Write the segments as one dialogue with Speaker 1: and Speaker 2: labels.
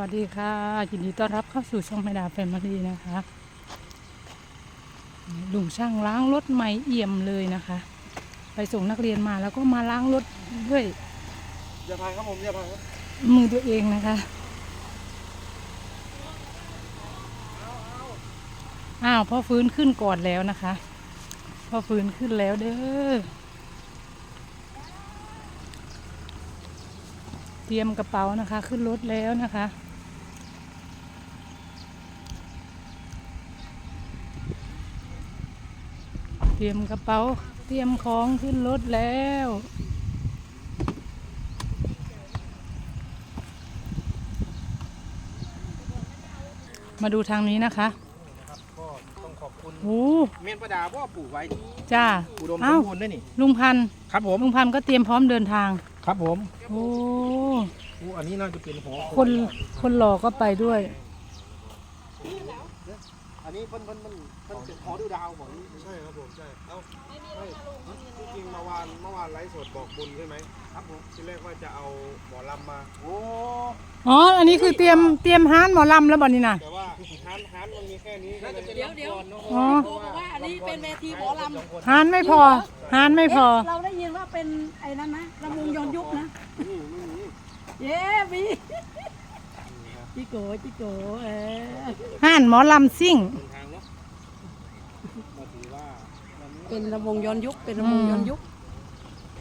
Speaker 1: วัสดีค่ะยินดีต้อนรับเข้าสู่ช่องไมดาแฟมิลี่นะคะลุงช่างล้างรถใหม่เอี่ยมเลยนะคะ ไปส่งนักเรียนมาแล้วก็มาล้างรถด้วย
Speaker 2: อย่าพายครับผมอย่าพายครับ
Speaker 1: มือตัวเองนะคะอ้าวพ่อฟื้นขึ้นก่อนแล้วนะคะพ่อฟื้นขึ้นแล้วเด้อเตรียมกระเป๋านะคะ ขึ้นรถแล้วนะคะ เตรียมกระเป๋า เตรียมของขึ้นรถแล้วมาดูทางนี้นะคะ
Speaker 2: ครับก็ต้องขอบคุณ
Speaker 1: โอ้
Speaker 2: เมนประดาพ่อปลูกไว้ที่
Speaker 1: จ้า
Speaker 2: อุดมส
Speaker 1: เอ้าม
Speaker 2: บูรณ์ด้วยนี่
Speaker 1: ลุงพันธุ์
Speaker 2: ครับผม
Speaker 1: ลุงพันธุ์ก็เตรียมพร้อมเดินทาง
Speaker 2: ครับผม
Speaker 1: โอ้
Speaker 2: อู้อันนี้น่าจะเป็นหัว
Speaker 1: คน คนหล่อก็ไปด้วย
Speaker 2: อันนี้เพิ่นเพิ่นเพิ่นเพิ่นเป็นหอดูดาวบอกนี่ใช่ครับผมใช่เอ้าไม่ที่จริงเมื่อวานเมื่อวานไลฟ์สดบอกบุญใช่ไหมครับผมที่แรกว่าจะเอาหมอลำมาโอ้
Speaker 1: อ๋อ อันนี้คือเตรียมเตรียมฮานหมอลำแล้วบ่นี่นะ
Speaker 2: แต่ว่าฮานฮานมันมีแค่นี้ก็เลย
Speaker 3: เดี๋ยวเดี๋ยว
Speaker 1: อ๋อ
Speaker 3: บอกว่าอันนี้เป็นเวทีหมอลำ
Speaker 1: ฮานไม่พอฮานไม่พอ
Speaker 3: เราได้ยินว่าเป็นไอ้นั่นนะลำวงย้อนยุคนะเย้มี จิโกจิโกเออ
Speaker 1: ฮานหมอลำซิ่ง
Speaker 2: เดินทางเนาะมาถือว่าวันนี้
Speaker 3: เป็นลำวงย้อนยุคเป็นลำวงย้อนยุค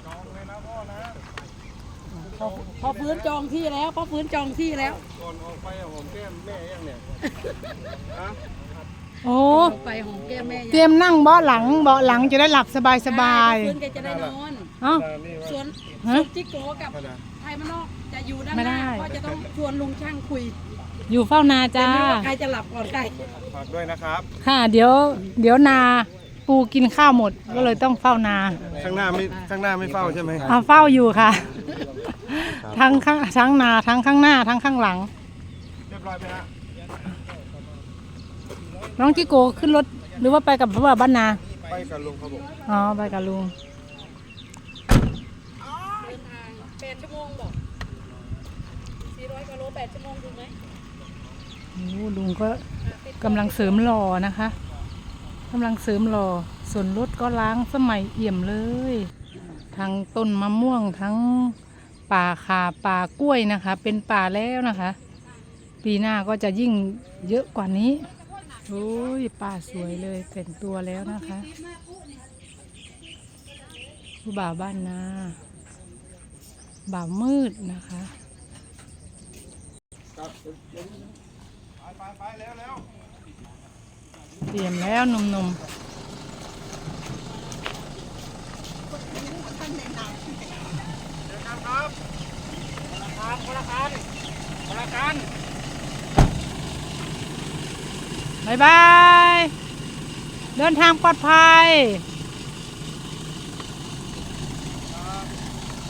Speaker 2: จองเลยนะพ่อนะ
Speaker 3: พอพอฟื้นจองที่แล้วพอฟื้นจองที่แล้ว
Speaker 2: ก่อนออกไปอะผมแก้มแม่ยังเนี่ยฮะ
Speaker 1: โอ้
Speaker 3: ไปหอมแก้มแม่
Speaker 1: เตรียมนั่งเบาะหลังเบาะหลังจะได้หลับสบายสบาย
Speaker 3: พอฟื้นแกจะได้นอน
Speaker 1: ๆ เอ้า
Speaker 2: นี่ว่า
Speaker 3: ส่วน
Speaker 1: ฮะ
Speaker 3: ส่วนจิโกกับ
Speaker 2: ขนาด
Speaker 3: ไทยมานอกจะอยู่ด้าน
Speaker 1: ไม่
Speaker 3: ห
Speaker 1: ได้
Speaker 3: น้าเพราะจะต้องชวนลุงช่างคุย
Speaker 1: อยู่เฝ้านา
Speaker 3: แต่
Speaker 1: จ้า
Speaker 3: ไม่รู้ว่าใครจะหลับก่อนใคร
Speaker 2: ฝากด้วยนะครับ
Speaker 1: ค่ะ เดี๋ยว เดี๋ยวนาปูกินข้าวหมดก็เลยต้องเฝ้านา
Speaker 2: ข้างหน้าไม่ข้างหน้าไม่เฝ้าใช่ไหม
Speaker 1: เอาเฝ้าอยู่ค่ะ ทั้งข้างทั้งนาทั้งข้างหน้าทั้งข้างหลัง
Speaker 2: เรียบร้อยไหมฮะ
Speaker 1: น้องจิโกขึ้นรถหรือว่าไปกับพ่อบ้านนา
Speaker 2: ไปกับลุงครับผม
Speaker 1: อ๋อไปกับลุง
Speaker 3: เดินทางแปดชั่วโมงบอกสี่ ร้อยกิโลแปดชั่วโมงถูกไหม
Speaker 1: โอ้ลุงก็กำลังเสริมหล่อนะคะกำลังเสริมหล่อส่วนรถก็ล้างสมัยเอี่ยมเลย ทั้งต้นมะม่วงทั้งป่าขาป่ากล้วยนะคะ เป็นป่าแล้วนะคะ ปีหน้าก็จะยิ่งเยอะกว่านี้โอ้ยป่าสวยเลยแต่งตัวแล้วนะคะผู้บ่าวบ้านนาบ่าวมืดนะคะ
Speaker 2: ไปไปไปแล้วแล้ว
Speaker 1: เตรียมแล้วหนุ่มๆบายบาย เดินทางปลอดภัย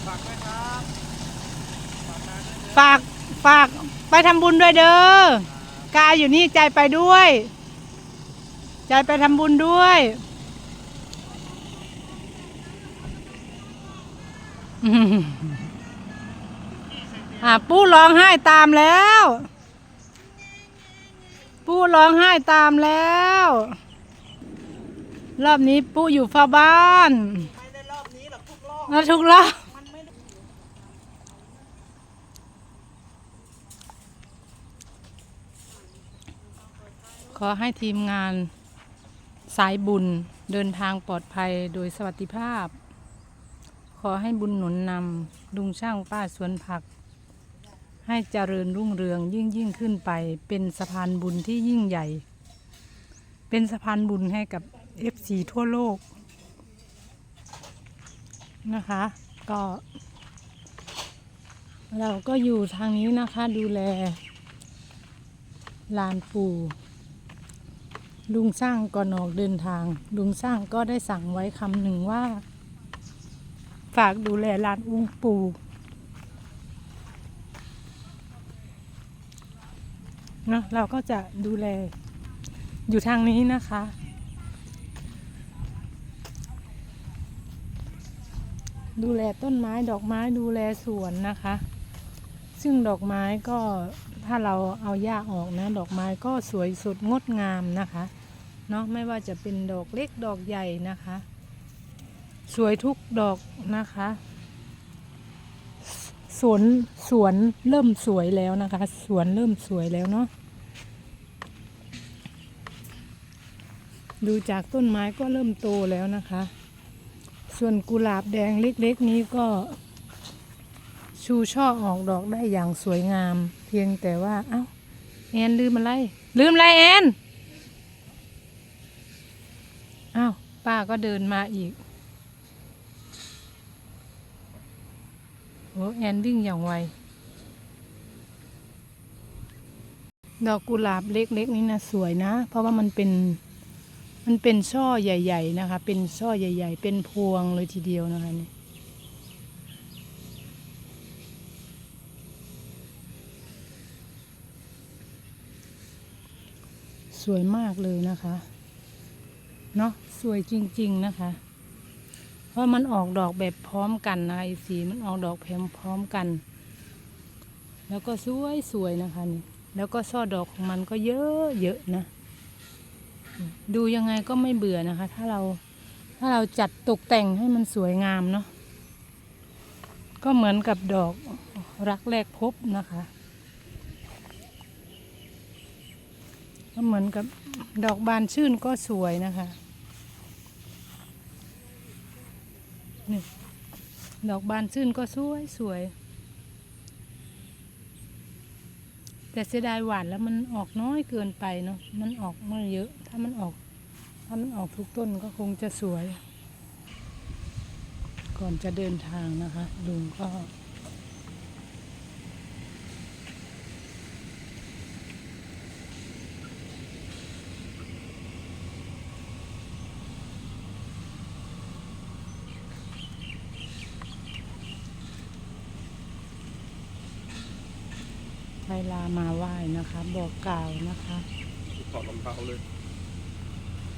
Speaker 2: ฝากด้วยครับ
Speaker 1: ฝาก ฝาก ไปทำบุญด้วยเด้อกายอยู่นี่ใจไปด้วย ใจไปทำบุญด้วยอืมอะปู้ร้องไห้ตามแล้ว ปู้ร้องไห้ตามแล้ว รอบนี้ปู้อยู่เฝ้าบ้าน
Speaker 3: ไม่ได้รอบนี้หรอกทุกรอบ
Speaker 1: แล้วทุกรอบ
Speaker 3: มันไม่ได้
Speaker 1: ขอให้ทีมงานสายบุญเดินทางปลอดภัยโดยสวัสดิภาพ ขอให้บุญหนุนนำลุงช่างป้าสวนผัก ให้เจริญรุ่งเรืองยิ่งยิ่งขึ้นไป เป็นสะพานบุญที่ยิ่งใหญ่ เป็นสะพานบุญให้กับเอฟซีทั่วโลกนะคะ ก็ เราก็อยู่ทางนี้นะคะดูแลลานปู่ ลุงสร้างก่อนออกเดินทาง ลุงสร้างก็ได้สั่งไว้คำหนึ่งว่า ฝากดูแลลานอุ้งปูเนาะเราก็จะดูแลอยู่ทางนี้นะคะ ดูแลต้นไม้ดอกไม้ดูแลสวนนะคะ ซึ่งดอกไม้ก็ถ้าเราเอาหญ้าออกนะ ดอกไม้ก็สวยสดงดงามนะคะ เนาะไม่ว่าจะเป็นดอกเล็กดอกใหญ่นะคะ สวยทุกดอกนะคะสวนสวนเริ่มสวยแล้วนะคะสวนเริ่มสวยแล้วเนาะดูจากต้นไม้ก็เริ่มโตแล้วนะคะ ส่วนกุหลาบแดงเล็กๆนี้ก็ ชูช่อออกดอกได้อย่างสวยงาม เพียงแต่ว่า เอ้า แอนลืมอะไร ลืมอะไรแอนอ้าว ป้าก็เดินมาอีกโอ้แอนวิ่งอย่างไว ดอกกุหลาบเล็กๆนี่นะสวยนะ เพราะว่ามันเป็นมันเป็นช่อใหญ่ ๆ นะคะ เป็นช่อใหญ่ ๆ เป็นพวงเลยทีเดียวนะคะนี่สวยมากเลยนะคะ เนาะสวยจริง ๆนะคะ เพราะมันออกดอกแบบพร้อมกันนะคะไอสีมันออกดอกแพมพร้อมกัน แล้วก็สวยสวยนะคะนี่แล้วก็ช่อดอกของมันก็เยอะเยอะนะ ดูยังไงก็ไม่เบื่อนะคะ ถ้าเราถ้าเราจัดตกแต่งให้มันสวยงามเนาะก็เหมือนกับดอกรักแรกพบนะคะ ก็เหมือนกับดอกบานชื่นก็สวยนะคะนี่ดอกบานชื่นก็สวยสวย แต่เสียดายหวานแล้วมันออกน้อยเกินไปเนาะมันออกไม่เยอะ ถ้ามันออก ถ้ามันออกทุกต้นก็คงจะสวย ก่อนจะเดินทางนะคะลุงก็ เวลามาไหว้นะคะ บอกกล่าวนะคะ
Speaker 2: ถอดรองเท้าเลย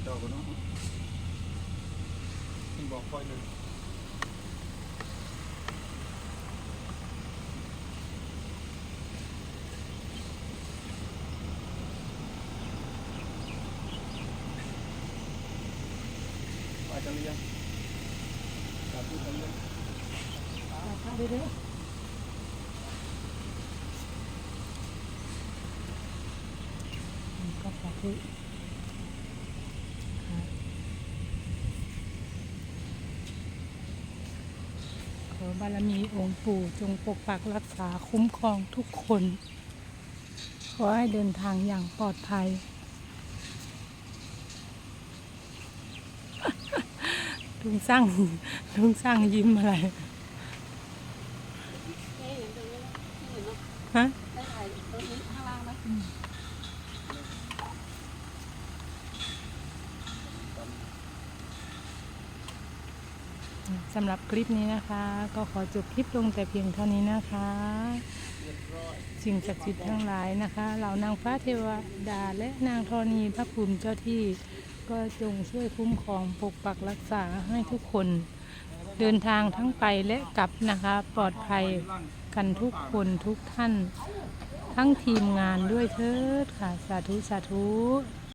Speaker 2: เจ้าก็เนาะที่บอกค่อยหนึ่งไปกันหรือยังกลับที่กันหรือยัง
Speaker 1: ก็สาธุค่ะขอบารมีองค์ปู่จงปกปักรักษาคุ้มครองทุกคน ขอให้เดินทางอย่างปลอดภัย ลุงสร้างลุงสร้างยิ้มอะไร
Speaker 3: เอ๊ะเห็นตรงนี้ไหมเห็นเนาะ
Speaker 1: ฮะ
Speaker 3: ได้ถ่ายตรงนี้ข้างล่างไหม
Speaker 1: สำหรับคลิปนี้นะคะ ก็ขอจบคลิปลงแต่เพียงเท่านี้นะคะ สิ่งศักดิ์สิทธิ์ทั้งหลายนะคะเหล่านางฟ้าเทวดาและนางธรณีพระภูมิเจ้าที่ก็จงช่วยคุ้มครองปกปักรักษาให้ทุกคน เดินทางทั้งไปและกลับนะคะ ปลอดภัยกันทุกคนทุกท่าน ทั้งทีมงานด้วยเถิดค่ะ สาธุ สาธุ